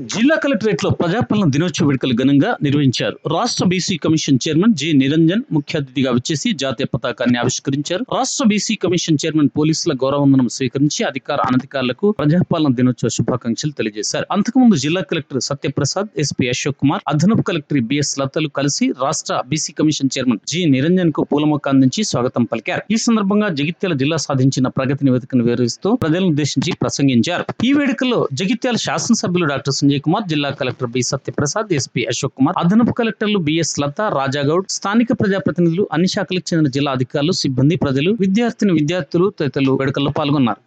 జిల్లా కలెక్టరేట్లో ప్రజాపాలన దినోత్సవ వేడుకలు ఘనంగా నిర్వహించారు. రాష్ట్ర BC commission chairman G Niranjan ముఖ్య అతిథిగా వచ్చేసి జాతీయ పతాకాన్ని ఆవిష్కరించారు. రాష్ట్ర బీసీ కమిషన్ చైర్మన్ పోలీసుల గౌరవందనం స్వీకరించి అధికార అనధికారులకు ప్రజాపాలన దినోత్సవ శుభాకాంక్షలు తెలియజేశారు. అంతకుముందు జిల్లా కలెక్టర్ సత్యప్రసాద్ ఎస్పీ అశోక్ కుమార్ అదనపు కలెక్టర్ బిఎస్ లతలు కలిసి రాష్ట్ర బీసీ కమిషన్ చైర్మన్ జి నిరంజన్కు పూలమొక్క అందించి స్వాగతం పలికారు. ఈ సందర్భంగా జగిత్యాల జిల్లా సాధించిన ప్రగతి నివేదికను వివరిస్తూ ప్రజలను ఉద్దేశించి ప్రసంగించారు. ఈ వేడుకలో జగిత్యాల శాసనసభ్యులు డాక్టర్ సంజయ్ కుమార్ జిల్లా collector B Satyaprasad SP Ashok Kumar అదనపు కలెక్టర్లు బిఎస్ లత రాజాగౌడ్ స్థానిక ప్రజాప్రతినిధులు అన్ని శాఖలకు చెందిన జిల్లా అధికారులు సిబ్బంది ప్రజలు విద్యార్థిని విద్యార్థులు తదితరులు వేడుకల్లో పాల్గొన్నారు.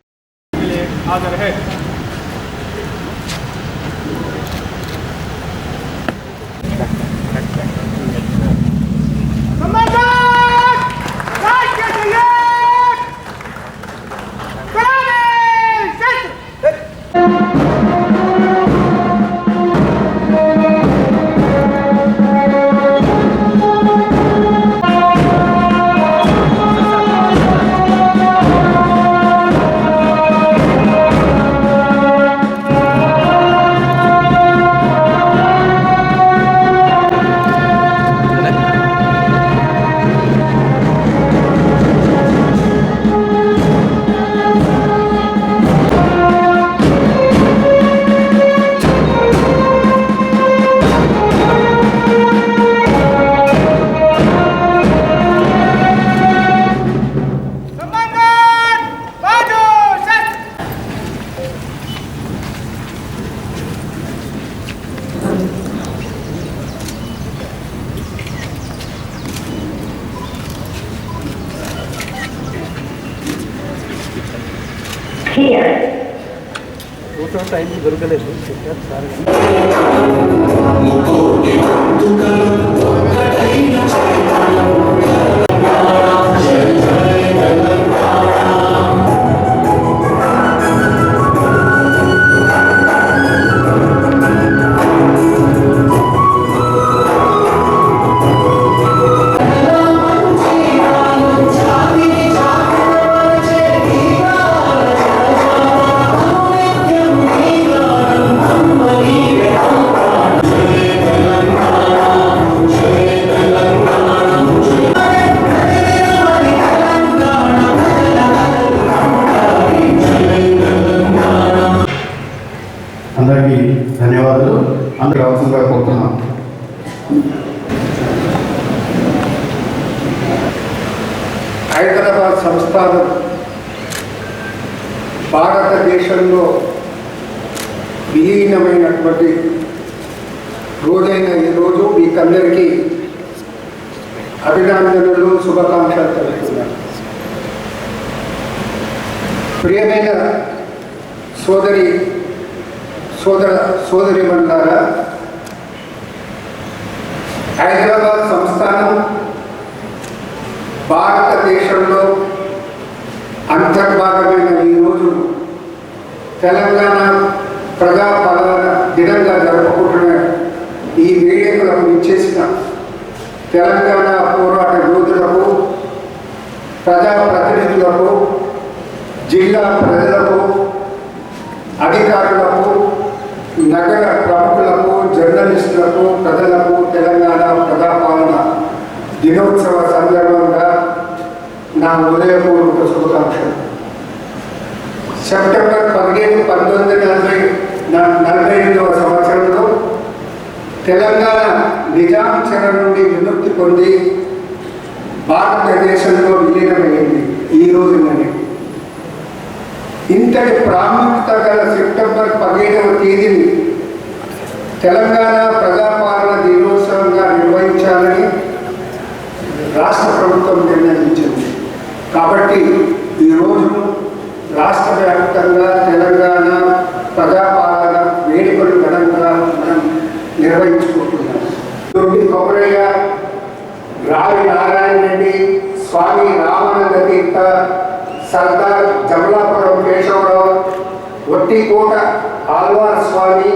అందరికీ విలీనమైనటువంటి రోజైన ఈరోజు రోజు మీకందరికీ అభినందనలు శుభాకాంక్షలు తెలుపుతున్నాను. ప్రియమైన సోదరి సోదర సోదరి మంటారా హైదరాబాద్ సంస్థానం భారతదేశంలో అంతర్భాగమైన ఈరోజు తెలంగాణ ప్రజాపాలన దినంగా జరుపుకుంటున్న ఈ వేడుకలకు ఇచ్చేసిన తెలంగాణ పోరాట యోధులకు ప్రజాప్రతినిధులకు జిల్లా ప్రజలకు అధికారులకు నగర ప్రముఖులకు జర్నలిస్టులకు ప్రజలకు తెలంగాణ ప్రజాపాలన దినోత్సవ సందర్భంగా నా ఉదయపూర్వక శుభాకాంక్షలు. సెప్టెంబర్ పదిహేను పంతొమ్మిది నలభై నలభై ఐదవ సంవత్సరంలో తెలంగాణ నిజాం చెర నుండి విముక్తి పొంది భారతదేశంలో విలీనమైంది ఈ రోజుననే. ఇంతటి ప్రాముఖ్యత గల సెప్టెంబర్ పదిహేడవ తేదీని తెలంగాణ ప్రజాపాలన దినోత్సవంగా నిర్వహించాలని రాష్ట్ర ప్రభుత్వం నిర్ణయించింది. కాబట్టి ఈరోజు రాష్ట్ర వ్యాప్తంగా తెలంగాణ ప్రజా వేడుకలు ఘనంగా మనం నిర్వహించుకుంటున్నాం దొడ్డి కొమరయ్య రావి నారాయణ రెడ్డి స్వామి రామానంద సర్దార్ జమలాపురం కేశవరావు ఒట్టికోట ఆల్వార్ స్వామి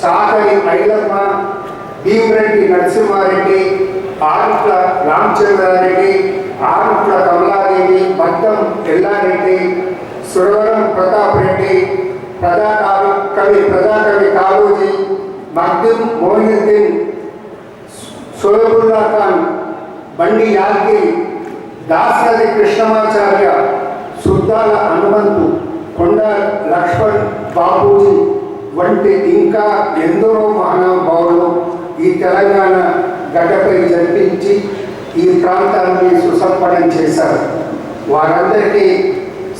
చాకలి ఐలమ్మ భీమరెడ్డి నరసింహారెడ్డి ఆరుట్ల రామచంద్రారెడ్డి ఆరుట్ల కమలాదేవి భక్తం ఎల్లారెడ్డి సురవరం ప్రతాప్ రెడ్డి ప్రజాకవి కవి ప్రజాకవి కాళోజీ మగ్దుమ్ మోహిద్దీన్ సోయబుల్లా ఖాన్ బండి యాదగిరి దాసరి కృష్ణమాచార్య సుద్దాల హనుమంతు కొండ లక్ష్మణ్ బాబూజీ వంటి ఇంకా ఎందరో మహానుభావులు ఈ తెలంగాణ గడ్డపై జరిపించి ఈ ప్రాంతాన్ని సుసంపన్నం చేశారు. వారందరికీ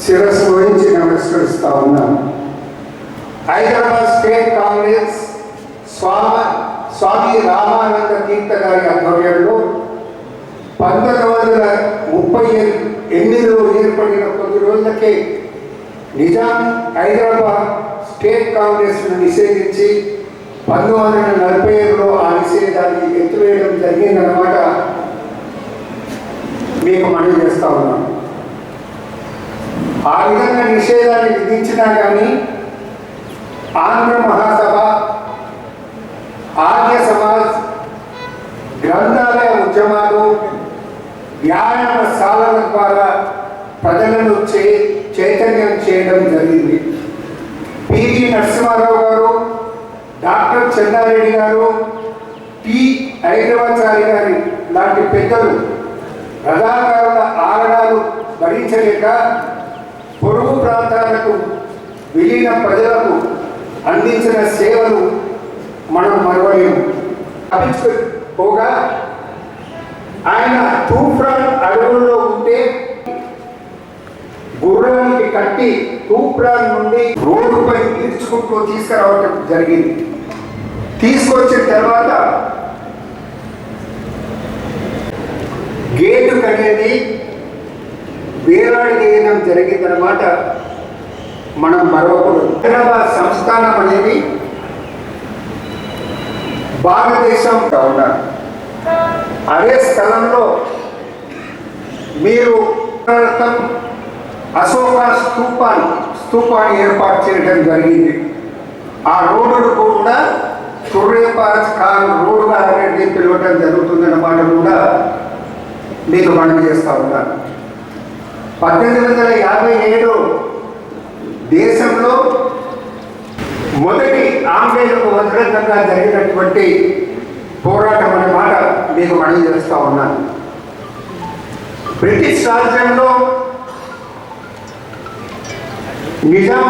శిరస్సు వహించి నమస్కరిస్తా ఉన్నాం హైదరాబాద్ స్టేట్ కాంగ్రెస్ స్వామ స్వామి రామానంద తీర్థ గారి ఆధ్వర్యంలో పంతొమ్మిది వందల ముప్పై ఎనిమిదిలో ఏర్పడిన కొద్ది రోజులకే నిజాం హైదరాబాద్ స్టేట్ కాంగ్రెస్ను నిషేధించి పంతొమ్మిది వందల నలభై ఏడులో ఆ నిషేధాన్ని ఎత్తివేయడం జరిగిందన్నమాట మీకు మనవి చేస్తా ఉన్నాను ఆ విధంగా నిషేధాన్ని విధించినా కానీ ఆంధ్ర మహాసభ ఆర్య సమాజ్ గ్రంథాలయ ఉద్యమాలు వ్యాయామశాలల ద్వారా ప్రజలను చే చైతన్యం చేయడం జరిగింది. పివి నరసింహారావు గారు డాక్టర్ చెన్నారెడ్డి గారు టి హైదరాబాద్ గారి లాంటి పెద్దలు రథాకారుల ఆరణాలు భరించలేక పొరుగు ప్రాంతాలకు విలీన ప్రజలకు అందించిన సేవలు మనం మరవలేము. పోగా ఆయన తూప్రాన్ అడవుల్లో ఉంటే గుర్రానికి కట్టి తూప్రాన్ నుండి రోడ్డుపై ఈడ్చుకుంటూ తీసుకురావటం జరిగింది. తీసుకొచ్చిన తర్వాత గేటు అనేది వేలాడదీయడం జరిగిందనమాట మనం మరొకరు. హైదరాబాద్ సంస్థానం అనేది భారతదేశం. ఉన్నారు అదే స్థలంలో మీరు అశోక స్తూపాన్ని స్తూపాన్ని ఏర్పాటు చేయడం జరిగింది. ఆ రోడ్డు కూడా సూర్యపాజ్ ఖాన్ రోడ్డుగా అనేది పిలవటం జరుగుతుందన్నమాట కూడా మీకు మనం చేస్తూ ఉన్నాను పద్దెనిమిది వందల యాభై ఏడు దేశంలో మొదటి ఆంగ్లేయులకు వ్యతిరేకంగా జరిగినటువంటి పోరాటం అనే మాట మీకు మనం చేస్తా ఉన్నాను బ్రిటిష్ రాజ్యంలో నిజాం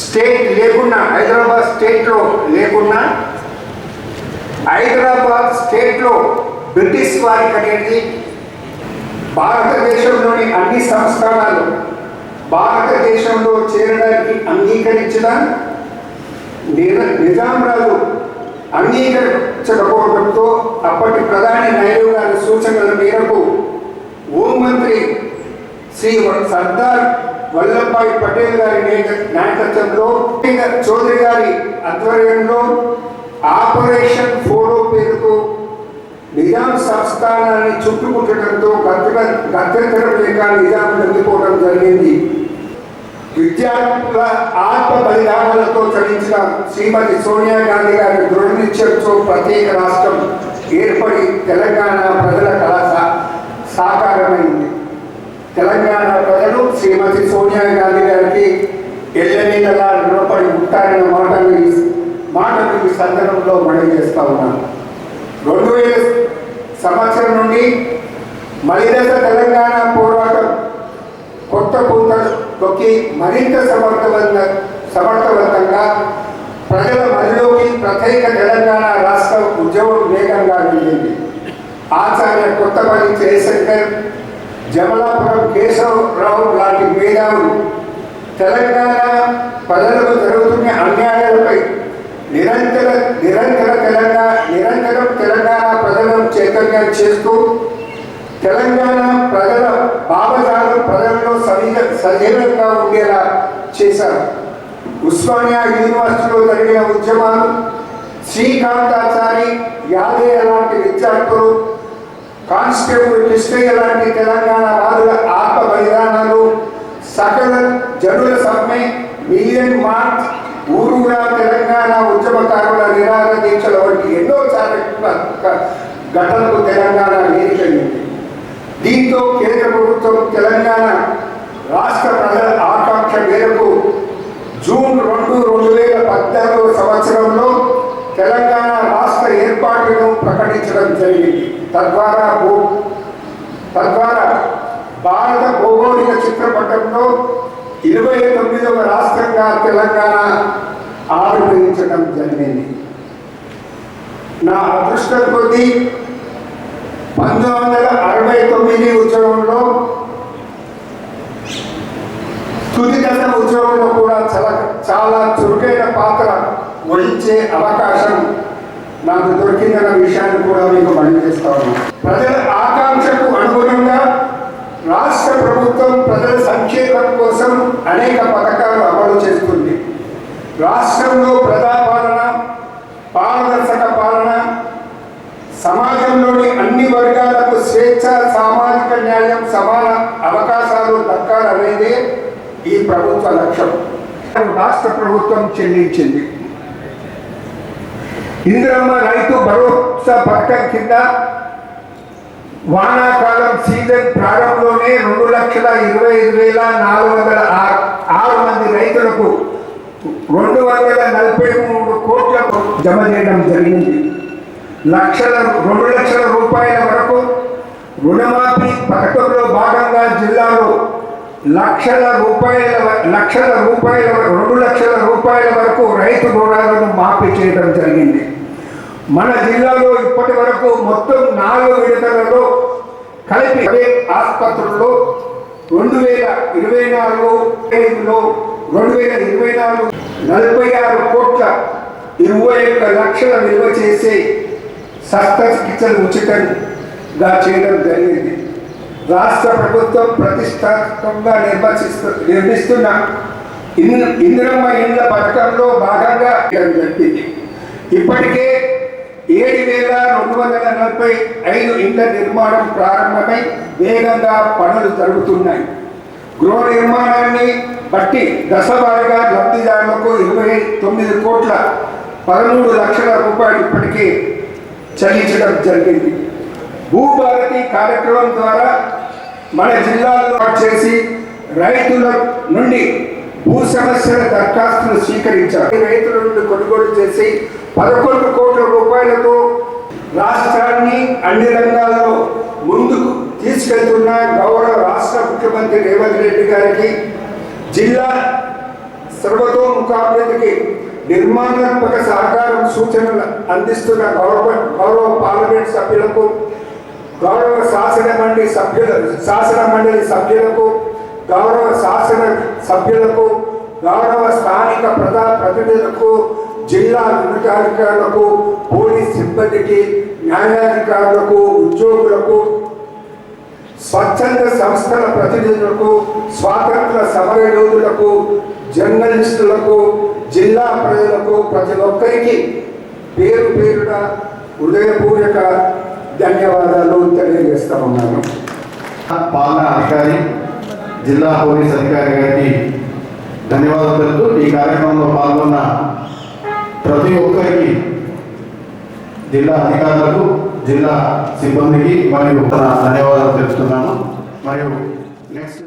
స్టేట్ లేకున్నా హైదరాబాద్ స్టేట్లో లేకున్నా హైదరాబాద్ స్టేట్లో బ్రిటిష్ వారికి అనేది భారతదేశంలోని అన్ని సంస్థానాలు భారతదేశంలో చేరడానికి అంగీకరించిన నిజ- నిజాం రాజు అంగీకరించకపోవడంతో అప్పటి ప్రధాని నెహ్రూ గారి సూచనల మేరకు శ్రీ సర్దార్ వల్లభాయ్ పటేల్ గారి నాయకత్వంలో చౌదరి గారి ఆధ్వర్యంలో ఆపరేషన్ ఫోరో పేరుతో నిజాం సంస్థానాన్ని చుట్టుముట్టడంతో గత్యంతరం లేక నిజాం లొంగిపోవడం జరిగింది. విద్యార్థుల ఆత్మ బలిదానాలతో చలించిన శ్రీమతి సోనియా గాంధీ గారి దృఢ నిశ్చయంతో ప్రత్యేక రాష్ట్రం ఏర్పడి తెలంగాణ ప్రజల కళ సాకారమైంది. తెలంగాణ ప్రజలు శ్రీమతి సోనియా గాంధీ గారికి ఎల్లనీళ్ళలా రుణపడి ఉంటారన్న మాటను మాటను ఈ సందర్భంలో మళ్ళీ చేస్తా ఉన్నాను రెండు వేల సంవత్సరం నుండి మలిదశ తెలంగాణ పోరాటం కొత్త పూతలు తొక్కి మరింత సమర్థవంత సమర్థవంతంగా ప్రజల మధ్యలోకి ప్రత్యేక తెలంగాణ రాష్ట్ర ఉద్యమం వేగంగా వెళ్ళింది. ఆచార్య కొత్తపల్లి జయశంకర్ జమలాపురం కేశవరావు లాంటి మేధావులు తెలంగాణ ప్రజలకు జరుగుతున్న అన్యాయాలపై నిరంతర నిరంతర తెలంగాణ నిరంతరం తెలంగాణ ప్రజలను చైతన్యం చేస్తూ తెలంగాణ ప్రజల భావజాలం ప్రజల్లో సజీవ సజీవంగా ఉండేలా చేశారు. ఉస్మానియా యూనివర్సిటీలో జరిగిన ఉద్యమాలు శ్రీకాంతాచారి యాదయ్య లాంటి విద్యార్థులు కానిస్టేబుల్ కృష్ణయ్య లాంటి తెలంగాణ రాజుల ఆత్మ బలిదానాలు? సకల జనుల సమ్మె మిలియన్ మార్చ్ ఊరుగా తెలంగాణ ఉద్యమకారుల నిరాహార దీక్షల వంటి ఎన్నో చారిత్రక ఘటనకు తెలంగాణ వేదికైంది దీంతో కేంద్ర ప్రభుత్వం తెలంగాణ రాష్ట్ర ప్రజల ఆకాంక్ష మేరకు జూన్ రెండు రెండు వేల పద్నాలుగు సంవత్సరంలో తెలంగాణ ఏర్పాటును ప్రకటించడం జరిగింది. తద్వారా భూ- తద్వారా భారత భౌగోళిక చిత్రపటంలో ఇరవై తొమ్మిదవ రాష్ట్రంగా తెలంగాణ ఆవిర్భవించడం జరిగింది. నా అదృష్టం కొద్దీ పంతొమ్మిది వందల అరవై తొమ్మిది ఉద్యమంలో తుది దశ ఉద్యమంలో కూడా చాలా చాలా చురుకైన పాత్ర వహించే అవకాశం నాకు దొరికిందన్న విషయాన్ని కూడా మీకు మనం చేస్తా ప్రజల ఆకాంక్షకు అనుగుణంగా రాష్ట్ర ప్రభుత్వం ప్రజల సంక్షేమం కోసం అనేక పథకాలు అమలు చేస్తుంది. రాష్ట్రంలో ప్రజాపాలన పారదర్శక పాలన సమాజంలోని అన్ని వర్గాలకు స్వేచ్ఛ సామాజిక న్యాయం సమాన అవకాశాలు దక్కాలనేదే ఈ ప్రభుత్వ లక్ష్యం. రాష్ట్ర ప్రభుత్వం చెల్లించింది. ఇందిరమ్మ రైతు భరోసా పథకం కింద వానాకాలం సీజన్ ప్రారంభంలోనే రెండు లక్షల ఇరవై ఐదు వేల నాలుగు వందల ఆరు మంది రైతులకు రెండు వందల నలభై మూడు కోట్లకు జమ చేయడం జరిగింది. లక్షల రెండు లక్షల రూపాయల వరకు రుణమాఫీ పథకంలో భాగంగా జిల్లాలో లక్షల రూపాయల లక్షల రూపాయల రెండు లక్షల రూపాయల వరకు రైతు రుణాలను మాఫీ చేయడం జరిగింది. మన జిల్లాలో ఇప్పటి వరకు మొత్తం నాలుగు విడతలలో కలిపి ఆసుపత్రుల్లో రెండు వేల ఇరవై నాలుగు ఐదులో రెండు వేల ఇరవై నాలుగు నలభై ఆరు కోట్ల ఇరవై ఒక్క లక్షల నిల్వ చేసే శస్త్రచికిత్సలు ఉచితంగా చేయడం జరిగింది. రాష్ట్ర ప్రభుత్వం ప్రతిష్టాత్మకంగా నిర్వచిస్తు నిర్మిస్తున్న ఇన్ ఇందిరమ్మ ఇండ్ల పథకంలో భాగంగా చేయడం జరిగింది. ఇప్పటికే ఏడు వేల రెండు వందల నలభై ఐదు ఇండ్ల నిర్మాణం ప్రారంభమై వేగంగా పనులు జరుగుతున్నాయి. గృహ నిర్మాణాన్ని బట్టి దశవారీగా లబ్ధిదారులకు ఇరవై తొమ్మిది కోట్ల పదమూడు లక్షల రూపాయలు ఇప్పటికే చెల్లించడం జరిగింది. భూభారతి కార్యక్రమం ద్వారా మన జిల్లాలో చేసి రైతుల నుండి భూ సమస్యల దరఖాస్తులు స్వీకరించారు. రైతుల నుండి కొనుగోలు చేసి పదకొండు కోట్ల రూపాయలతో రాష్ట్రాన్ని అన్ని రంగాల్లో ముందుకు తీసుకెళ్తున్న గౌరవ రాష్ట్ర ముఖ్యమంత్రి రేవంత్ రెడ్డి గారికి జిల్లా సర్వతోముఖాభివృద్ధికి నిర్మాణాత్మక సహకారం సూచనలు అందిస్తున్న గౌరవ గౌరవ గౌరవ శాసన మండలి సభ్యుల శాసన మండలి సభ్యులకు గౌరవ శాసన సభ్యులకు గౌరవ స్థానిక ప్రజా ప్రతినిధులకు జిల్లా ఉన్నతాధికారులకు పోలీస్ సిబ్బందికి న్యాయాధికారులకు ఉద్యోగులకు స్వచ్ఛంద సంస్థల ప్రతినిధులకు స్వాతంత్ర సమర యోధులకు జర్నలిస్టులకు జిల్లా ప్రజలకు ప్రతి ఒక్కరికి పేరు పేరున హృదయపూర్వక ధన్యవాదాలు తెలియజేస్తా ఉన్నాను పాలనా అధికారి జిల్లా పోలీస్ అధికారి గారికి ధన్యవాదాలు తెలుపుతూ ఈ కార్యక్రమంలో పాల్గొన్న ప్రతి ఒక్కరికి జిల్లా అధికారులకు జిల్లా సిబ్బందికి మరియు ధన్యవాదాలు తెలుపుతున్నాను. మరియు నెక్స్ట్